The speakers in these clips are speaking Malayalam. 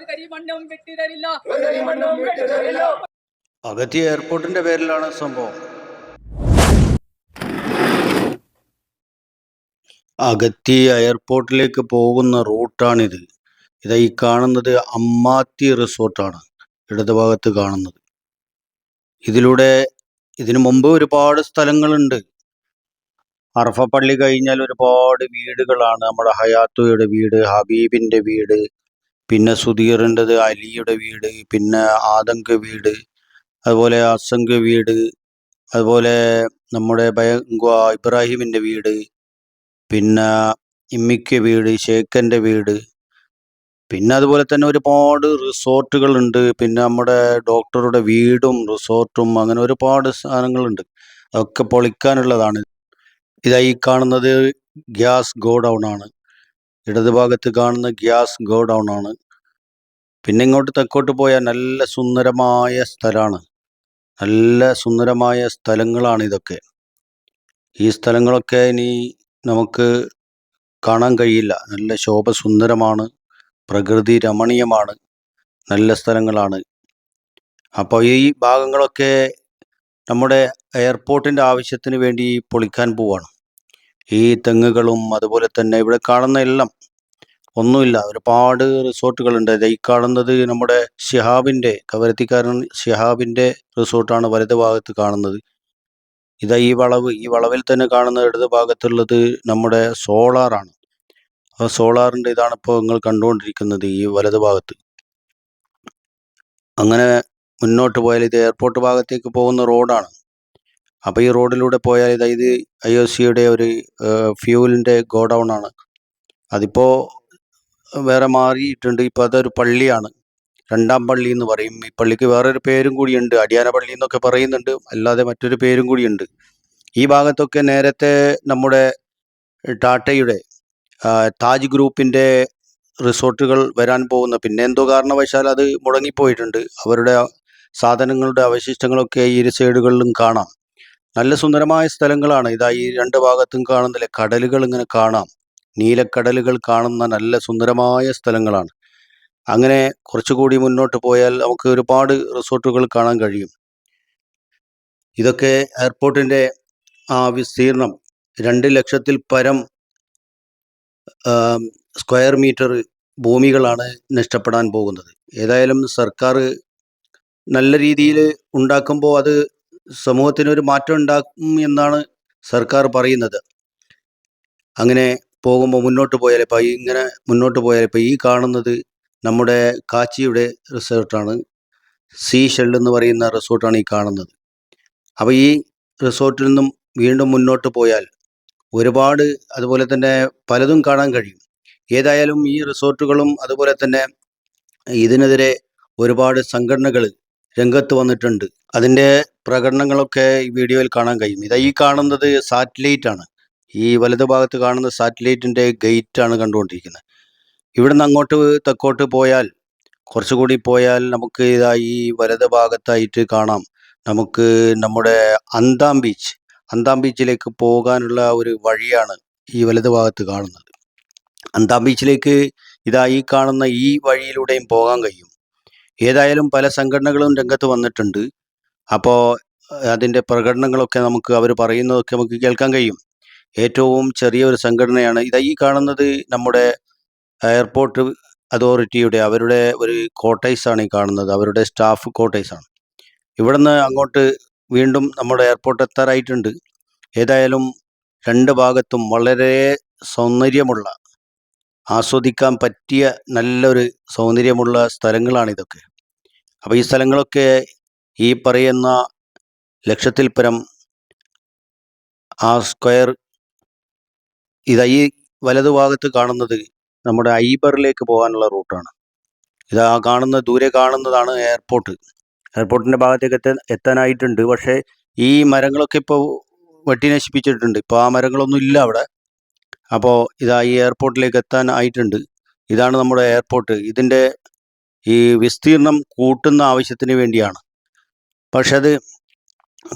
ഒരു തരി മണ്ണും വിട്ടുതരില്ല ഒരു തരി മണ്ണും വിട്ടുതരില്ല അഗത്തി എയർപോർട്ടിന്റെ പേരിലാണ് സംഭവം. അഗത്തി എയർപോർട്ടിലേക്ക് പോകുന്ന റൂട്ടാണിത്. ഇത് ഈ കാണുന്നത് അമ്മാത്തി റിസോർട്ടാണ് ഇടതുഭാഗത്ത് കാണുന്നത്. ഇതിലൂടെ ഇതിനു മുമ്പ് ഒരുപാട് സ്ഥലങ്ങളുണ്ട്. അറഫ പള്ളി കഴിഞ്ഞാൽ ഒരുപാട് വീടുകളാണ്. നമ്മുടെ ഹയാത്തുയുടെ വീട് ഹബീബിന്റെ വീട് പിന്നെ സുധീറിന്റെത് അലിയുടെ വീട് പിന്നെ ആദങ്ക് വീട് അതുപോലെ അസങ്ക് വീട് അതുപോലെ നമ്മുടെ ഭയങ്ക ഇബ്രാഹിമിന്റെ വീട് പിന്നെ ഇമ്മിക്ക് വീട് ഷേഖന്റെ വീട് പിന്നെ അതുപോലെ തന്നെ ഒരുപാട് റിസോർട്ടുകളുണ്ട്. പിന്നെ നമ്മുടെ ഡോക്ടറുടെ വീടും റിസോർട്ടും അങ്ങനെ ഒരുപാട് സാധനങ്ങളുണ്ട്. അതൊക്കെ പൊളിക്കാനുള്ളതാണ്. ഇതായി കാണുന്നത് ഗ്യാസ് ഗോഡൗൺ ആണ് ഇടതുഭാഗത്ത് കാണുന്ന ഗ്യാസ് ഗോഡൗൺ ആണ് പിന്നെ ഇങ്ങോട്ട് തെക്കോട്ട് പോയാൽ നല്ല സുന്ദരമായ സ്ഥലമാണ് നല്ല സുന്ദരമായ സ്ഥലങ്ങളാണ് ഇതൊക്കെ. ഈ സ്ഥലങ്ങളൊക്കെ ഇനി നമുക്ക് കാണാൻ കഴിയില്ല. നല്ല ശോഭ സുന്ദരമാണ്. പ്രകൃതി രമണീയമാണ്. നല്ല സ്ഥലങ്ങളാണ്. അപ്പോൾ ഈ ഭാഗങ്ങളൊക്കെ നമ്മുടെ എയർപോർട്ടിന്റെ ആവശ്യത്തിന് വേണ്ടി പൊളിക്കാൻ പോവാണ്. ഈ തെങ്ങുകളും അതുപോലെ തന്നെ ഇവിടെ കാണുന്ന എല്ലാം ഒന്നുമില്ല. ഒരുപാട് റിസോർട്ടുകളുണ്ട്. ഈ കാണുന്നത് നമ്മുടെ ഷിഹാബിന്റെ കവരത്തിക്കാരൻ ഷിഹാബിന്റെ റിസോർട്ടാണ് വലത് ഭാഗത്ത് കാണുന്നത്. ഇതാ ഈ വളവ്. ഈ വളവിൽ തന്നെ കാണുന്ന ഇടത് ഭാഗത്തുള്ളത് നമ്മുടെ സോളാറാണ്. ആ സോളാറിന്റെ ഇതാണ് ഇപ്പോൾ നിങ്ങൾ കണ്ടുകൊണ്ടിരിക്കുന്നത് ഈ വലത് ഭാഗത്ത്. അങ്ങനെ മുന്നോട്ട് പോയാൽ ഇത് എയർപോർട്ട് ഭാഗത്തേക്ക് പോകുന്ന റോഡാണ്. അപ്പോൾ ഈ റോഡിലൂടെ പോയാൽ ഇതാ ഇത് ഐ ഒ സിയുടെ ഒരു ഫ്യൂവലിന്റെ ഗോഡൗൺ ആണ് അതിപ്പോൾ വേറെ മാറിയിട്ടുണ്ട്. ഇപ്പോൾ അതൊരു പള്ളിയാണ്. രണ്ടാം പള്ളി എന്ന് പറയും. ഈ പള്ളിക്ക് വേറൊരു പേരും കൂടിയുണ്ട്. അടിയാന പള്ളി എന്നൊക്കെ പറയുന്നുണ്ട്. അല്ലാതെ മറ്റൊരു പേരും കൂടിയുണ്ട്. ഈ ഭാഗത്തൊക്കെ നേരത്തെ നമ്മുടെ ടാറ്റയുടെ താജ് ഗ്രൂപ്പിന്റെ റിസോർട്ടുകൾ വരാൻ പോകുന്ന പിന്നെ എന്തോ കാരണവശാൽ അത് മുടങ്ങിപ്പോയിട്ടുണ്ട്. അവരുടെ സാധനങ്ങളുടെ അവശിഷ്ടങ്ങളൊക്കെ ഈ സൈഡുകളിലും കാണാം. നല്ല സുന്ദരമായ സ്ഥലങ്ങളാണ്. ഇതാ ഈ രണ്ട് ഭാഗത്തും കാണുന്നില്ലേ കടലുകൾ ഇങ്ങനെ കാണാം. നീലക്കടലുകൾ കാണുന്ന നല്ല സുന്ദരമായ സ്ഥലങ്ങളാണ്. അങ്ങനെ കുറച്ചുകൂടി മുന്നോട്ട് പോയാൽ നമുക്ക് ഒരുപാട് റിസോർട്ടുകൾ കാണാൻ കഴിയും. ഇതൊക്കെ എയർപോർട്ടിന്റെ ആ വിസ്തീർണം രണ്ട് ലക്ഷത്തിൽ പരം സ്ക്വയർ മീറ്റർ ഭൂമികളാണ് നഷ്ടപ്പെടാൻ പോകുന്നത്. ഏതായാലും സർക്കാർ നല്ല രീതിയിൽ ഉണ്ടാക്കുമ്പോൾ അത് സമൂഹത്തിന് ഒരു മാറ്റം ഉണ്ടാക്കും എന്നാണ് സർക്കാർ പറയുന്നത്. അങ്ങനെ പോകുമ്പോൾ മുന്നോട്ട് പോയാൽ ഇപ്പോൾ ഇങ്ങനെ മുന്നോട്ട് പോയാൽ ഇപ്പോൾ ഈ കാണുന്നത് നമ്മുടെ കാച്ചിയുടെ റിസോർട്ടാണ്. സീ ഷെൽ എന്ന് പറയുന്ന റിസോർട്ടാണ് ഈ കാണുന്നത്. അപ്പോൾ ഈ റിസോർട്ടിൽ നിന്നും വീണ്ടും മുന്നോട്ട് പോയാൽ ഒരുപാട് അതുപോലെ തന്നെ പലതും കാണാൻ കഴിയും. ഏതായാലും ഈ റിസോർട്ടുകളും അതുപോലെ തന്നെ ഇതിനെതിരെ ഒരുപാട് സംഘടനകൾ രംഗത്ത് വന്നിട്ടുണ്ട്. അതിന്റെ പ്രകടനങ്ങളൊക്കെ ഈ വീഡിയോയിൽ കാണാൻ കഴിയും. ഇതാ ഈ കാണുന്നത് സാറ്റലൈറ്റ് ആണ്. ഈ വലതു ഭാഗത്ത് കാണുന്ന സാറ്റലൈറ്റിന്റെ ഗേറ്റ് ആണ് കണ്ടുകൊണ്ടിരിക്കുന്നത്. നിന്ന് അങ്ങോട്ട് തെക്കോട്ട് പോയാൽ കുറച്ചുകൂടി പോയാൽ നമുക്ക് ഇതാ ഈ വലത് ഭാഗത്തായിട്ട് കാണാം. നമുക്ക് നമ്മുടെ അന്താം ബീച്ച് അന്താം ബീച്ചിലേക്ക് പോകാനുള്ള ഒരു വഴിയാണ് ഈ വലത് ഭാഗത്ത് കാണുന്നത്. അന്താം ബീച്ചിലേക്ക് ഇതാ ഈ കാണുന്ന ഈ വഴിയിലൂടെയും പോകാൻ കഴിയും. ഏതായാലും പല സംഘടനകളും രംഗത്ത് വന്നിട്ടുണ്ട്. അപ്പോൾ അതിന്റെ പ്രകടനങ്ങളൊക്കെ നമുക്ക് അവർ പറയുന്നതൊക്കെ നമുക്ക് കേൾക്കാൻ കഴിയും. ഏറ്റവും ചെറിയ ഒരു സംഘടനയാണ്. ഇതാ ഈ കാണുന്നത് നമ്മുടെ എയർപോർട്ട് അതോറിറ്റിയുടെ അവരുടെ ഒരു കോട്ടേഴ്സ് ആണ് ഈ കാണുന്നത്. അവരുടെ സ്റ്റാഫ് കോട്ടേഴ്സ് ആണ്. ഇവിടുന്ന് അങ്ങോട്ട് വീണ്ടും നമ്മുടെ എയർപോർട്ട് എത്താറായിട്ടുണ്ട്. ഏതായാലും രണ്ട് ഭാഗത്തും വളരെ സൗന്ദര്യമുള്ള ആസ്വദിക്കാൻ പറ്റിയ നല്ലൊരു സൗന്ദര്യമുള്ള സ്ഥലങ്ങളാണ് ഇതൊക്കെ അപ്പോൾ ഈ സ്ഥലങ്ങളൊക്കെ ഈ പറയുന്ന ലക്ഷത്തിൽ പരം ആ സ്ക്വയർ ഇതാ ഈ വലതുഭാഗത്ത് കാണുന്നത് നമ്മുടെ ഐബറിലേക്ക് പോകാനുള്ള റൂട്ടാണ്. ഇതാ കാണുന്ന ദൂരെ കാണുന്നതാണ് എയർപോർട്ട്. എയർപോർട്ടിന്റെ ഭാഗത്തേക്ക് എത്താൻ എത്താനായിട്ടുണ്ട്. പക്ഷേ ഈ മരങ്ങളൊക്കെ ഇപ്പോൾ വെട്ടി നശിപ്പിച്ചിട്ടുണ്ട് ഇപ്പോൾ ആ മരങ്ങളൊന്നും ഇല്ല അവിടെ. അപ്പോൾ ഇതാ ഈ എയർപോർട്ടിലേക്ക് എത്താൻ ആയിട്ടുണ്ട്. ഇതാണ് നമ്മുടെ എയർപോർട്ട്. ഇതിന്റെ ഈ വിസ്തീർണം കൂട്ടുന്ന ആവശ്യത്തിന് വേണ്ടിയാണ്. പക്ഷെ അത്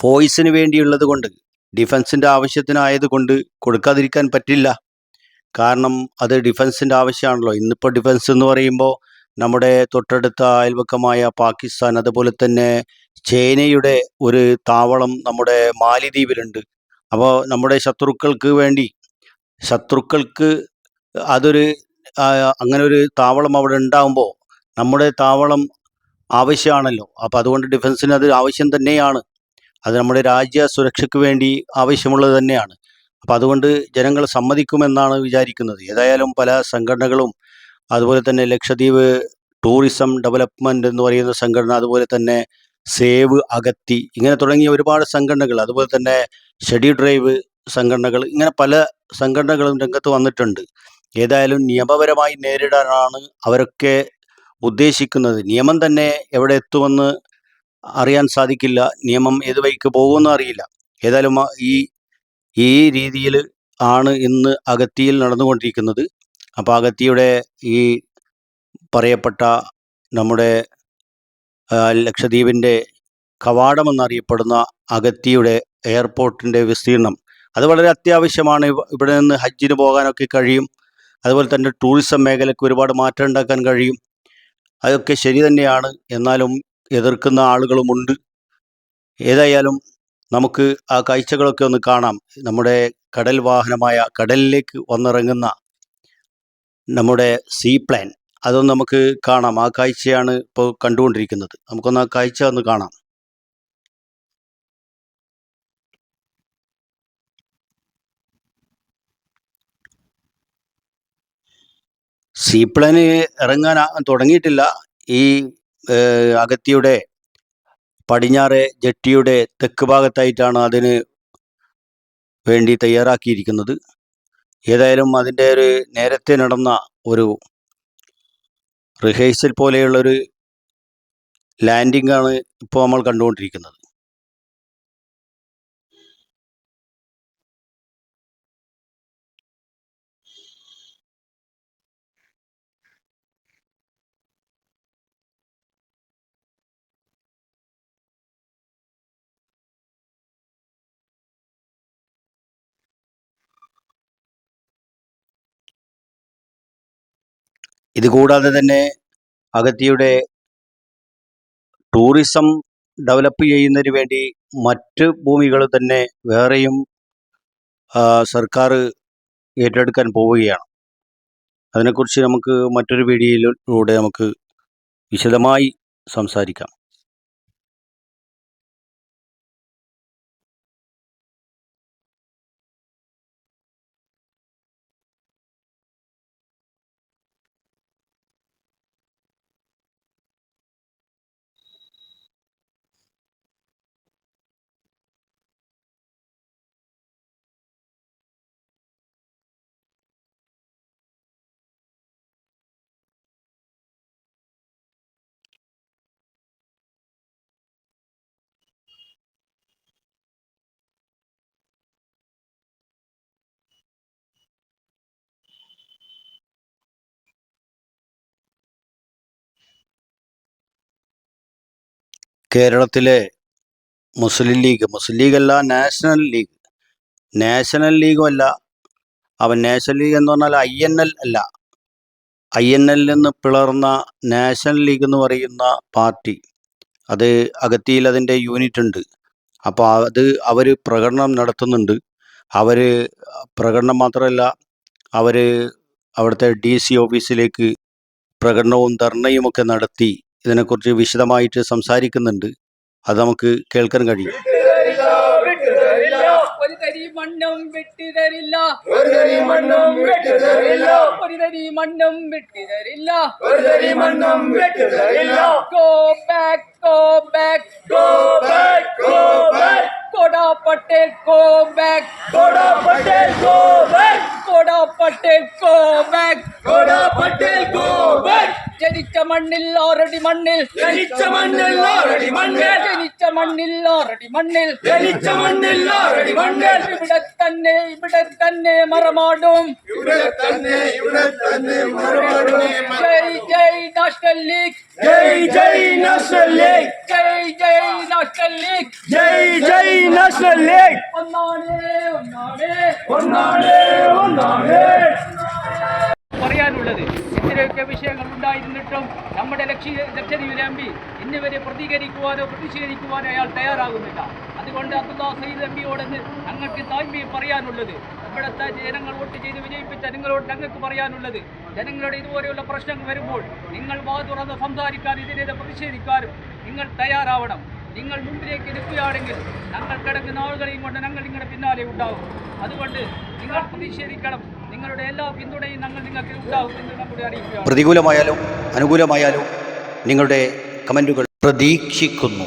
ഫോയ്സിന് വേണ്ടിയുള്ളത് കൊണ്ട് ഡിഫൻസിന്റെ ആവശ്യത്തിനായത് കൊണ്ട് കൊടുക്കാതിരിക്കാൻ പറ്റില്ല. കാരണം അത് ഡിഫൻസിന്റെ ആവശ്യമാണല്ലോ. ഇന്നിപ്പോൾ ഡിഫൻസ് എന്ന് പറയുമ്പോൾ നമ്മുടെ തൊട്ടടുത്ത അയൽവക്കമായ പാകിസ്ഥാൻ അതുപോലെ തന്നെ ചൈനയുടെ ഒരു താവളം നമ്മുടെ മാലിദ്വീപിലുണ്ട്. അപ്പോൾ നമ്മുടെ ശത്രുക്കൾക്ക് വേണ്ടി ശത്രുക്കൾക്ക് അതൊരു അങ്ങനെ ഒരു താവളം അവിടെ ഉണ്ടാകുമ്പോൾ നമ്മുടെ താവളം ആവശ്യമാണല്ലോ. അപ്പോൾ അതുകൊണ്ട് ഡിഫൻസിന് അത് ആവശ്യം തന്നെയാണ്. അത് നമ്മുടെ രാജ്യ സുരക്ഷയ്ക്ക് വേണ്ടി ആവശ്യമുള്ളത് തന്നെയാണ്. അപ്പം അതുകൊണ്ട് ജനങ്ങൾ സമ്മതിക്കുമെന്നാണ് വിചാരിക്കുന്നത്. ഏതായാലും പല സംഘടനകളും അതുപോലെ തന്നെ ലക്ഷദ്വീപ് ടൂറിസം ഡെവലപ്മെന്റ് എന്ന് പറയുന്ന സംഘടന അതുപോലെ തന്നെ സേവ് അഗത്തി ഇങ്ങനെ തുടങ്ങിയ ഒരുപാട് സംഘടനകൾ അതുപോലെ തന്നെ ഷെഡ്യൂ ഡ്രൈവ് സംഘടനകൾ ഇങ്ങനെ പല സംഘടനകളും രംഗത്ത് വന്നിട്ടുണ്ട്. ഏതായാലും നിയമപരമായി നേരിടാനാണ് അവരൊക്കെ ഉദ്ദേശിക്കുന്നത്. നിയമം തന്നെ എവിടെ എത്തുമെന്ന് അറിയാൻ സാധിക്കില്ല. നിയമം ഏത് വഴിക്ക് പോകുമെന്ന് അറിയില്ല. ഏതായാലും ഈ ഈ രീതിയിൽ ആണ് ഇന്ന് അഗത്തിയിൽ നടന്നുകൊണ്ടിരിക്കുന്നത്. അപ്പോൾ അഗത്തിയുടെ ഈ പറയപ്പെട്ട നമ്മുടെ ലക്ഷദ്വീപിന്റെ കവാടമെന്നറിയപ്പെടുന്ന അഗത്തിയുടെ എയർപോർട്ടിന്റെ വിസ്തീർണം അത് വളരെ അത്യാവശ്യമാണ്. ഇവ- ഇവിടെ നിന്ന് ഹജ്ജിന് പോകാനൊക്കെ കഴിയും. അതുപോലെ തന്നെ ടൂറിസം മേഖലയ്ക്ക് ഒരുപാട് മാറ്റം ഉണ്ടാക്കാൻ കഴിയും. അതൊക്കെ ശരി തന്നെയാണ്. എന്നാലും എതിർക്കുന്ന ആളുകളുമുണ്ട്. ഏതായാലും നമുക്ക് ആ കാഴ്ചകളൊക്കെ ഒന്ന് കാണാം. നമ്മുടെ കടൽ വാഹനമായ കടലിലേക്ക് വന്നിറങ്ങുന്ന നമ്മുടെ സീ പ്ലാൻ. അതൊന്ന് നമുക്ക് കാണാം. ആ കാഴ്ചയാണ് ഇപ്പോൾ കണ്ടുകൊണ്ടിരിക്കുന്നത്. നമുക്കൊന്ന് ആ കാഴ്ച ഒന്ന് കാണാം. സീ പ്ലാന് ഇറങ്ങാൻ തുടങ്ങിയിട്ടില്ല. ഈ അകത്തിയുടെ പടിഞ്ഞാറ് ജെട്ടിയുടെ തെക്ക് ഭാഗത്തായിട്ടാണ് അതിന് വേണ്ടി തയ്യാറാക്കിയിരിക്കുന്നത്. ഏതായാലും അതിന്റെ ഒരു നേരത്തെ നടന്ന ഒരു റിഹേഴ്സൽ പോലെയുള്ളൊരു ലാൻഡിംഗ് ആണ് ഇപ്പോൾ നമ്മൾ കണ്ടുകൊണ്ടിരിക്കുന്നത്. ഇത് കൂടാതെ തന്നെ അഗത്തിയുടെ ടൂറിസം ഡെവലപ്പ് ചെയ്യുന്നതിന് വേണ്ടി മറ്റ് ഭൂമികൾ തന്നെ വേറെയും സർക്കാർ ഏറ്റെടുക്കാൻ പോവുകയാണ്. അതിനെക്കുറിച്ച് നമുക്ക് മറ്റൊരു വീഡിയോയിലൂടെ നമുക്ക് വിശദമായി സംസാരിക്കാം. കേരളത്തിലെ മുസ്ലിം ലീഗ് മുസ്ലിം ലീഗ് അല്ല നാഷണൽ ലീഗ്. നാഷണൽ ലീഗും അല്ല അവൻ നാഷണൽ ലീഗ് എന്ന് പറഞ്ഞാൽ ഐ എൻ എൽ അല്ല. ഐ എൻ എല്ലിൽ നിന്ന് പിളർന്ന നാഷണൽ ലീഗ് എന്ന് പറയുന്ന പാർട്ടി. അത് അഗത്തിയിൽ അതിന്റെ യൂണിറ്റ് ഉണ്ട്. അപ്പോൾ അത് അവർ പ്രകടനം നടത്തുന്നുണ്ട്. അവർ പ്രകടനം മാത്രമല്ല അവർ അവിടുത്തെ ഡി സി ഓഫീസിലേക്ക് പ്രകടനവും ധർണയുമൊക്കെ നടത്തി ഇതിനെക്കുറിച്ച് വിശദമായിട്ട് സംസാരിക്കുന്നുണ്ട്. അത് നമുക്ക് കേൾക്കാൻ കഴിയും. ഒരു തരി മണ്ണും വിട്ടുതരില്ല. ഒരു തരി മണ്ണും വിട്ടുതരില്ല. ഒരു തരി മണ്ണും വിട്ടുതരില്ല. ഒരു തരി മണ്ണും വിട്ടുതരില്ല. Go back go back. Khoda Patel go back back. Khoda Patel go back. ஜெனிச்ச மண்ணில் ஆரடி மண்ணில். ஜெனிச்ச மண்ணில் ஆரடி மண்ணில். ஜெனிச்ச மண்ணில் ஆரடி மண்ணில். ஜெனிச்ச மண்ணில் ஆரடி மண்ணில். இவிடத்தன்னே இவிடத்தன்னே மரமாடும். இவிடத்தன்னே இவிடத்தன்னே மரமாடும். ஜெய் ஜெய் நேஷனல் லீக் ஜெய் ஜெய் நேஷனல் லீக் ஜெய் ஜெய் நேஷனல் லீக் ஜெய் ஜெய் நேஷனல் லீக் ஒன்னானே ஒன்னானே. ஒன்னானே ஒன்னானே. എന്തിനൊക്കെ വിഷയങ്ങൾ ഉണ്ടായിരുന്നിട്ടും നമ്മുടെ ലക്ഷ്യ ലക്ഷദ്വീപിലെ എം ഇന്നിവരെ ഇന്ന് വരെ പ്രതികരിക്കുവാനോ പ്രതിഷേധിക്കുവാനോ അയാൾ തയ്യാറാകുന്നില്ല. അതുകൊണ്ട് അബ്ദുള്ള സയ്യിദ് എം പിയോട് ഞങ്ങൾക്ക് താഴ്മയിൽ പറയാനുള്ളത്. ഇവിടുത്തെ ജനങ്ങൾ വോട്ട് ചെയ്ത് വിജയിപ്പിച്ച നിങ്ങളോട് ഞങ്ങൾക്ക് പറയാനുള്ളത്. ജനങ്ങളുടെ ഇതുപോലെയുള്ള പ്രശ്നങ്ങൾ വരുമ്പോൾ നിങ്ങൾ വാ തുറന്ന് സംസാരിക്കാനും ഇതിനെതിരെ പ്രതിഷേധിക്കാനും നിങ്ങൾ തയ്യാറാവണം. നിങ്ങൾ മുമ്പിലേക്ക് നിൽക്കുകയാണെങ്കിൽ ഞങ്ങൾ കിടക്കുന്ന ആളുകളെയും കൊണ്ട് ഞങ്ങൾ നിങ്ങളുടെ പിന്നാലെ ഉണ്ടാകും. അതുകൊണ്ട് നിങ്ങൾ പ്രതിഷേധിക്കണം. നിങ്ങളുടെ എല്ലാ പിന്തുണയും ഞങ്ങൾ നിങ്ങൾക്ക് ഉണ്ടാകും എന്ന് നമ്മുടെ അറിയിക്കുക പ്രതികൂലമായാലും അനുകൂലമായാലും നിങ്ങളുടെ കമന്റുകൾ പ്രതീക്ഷിക്കുന്നു.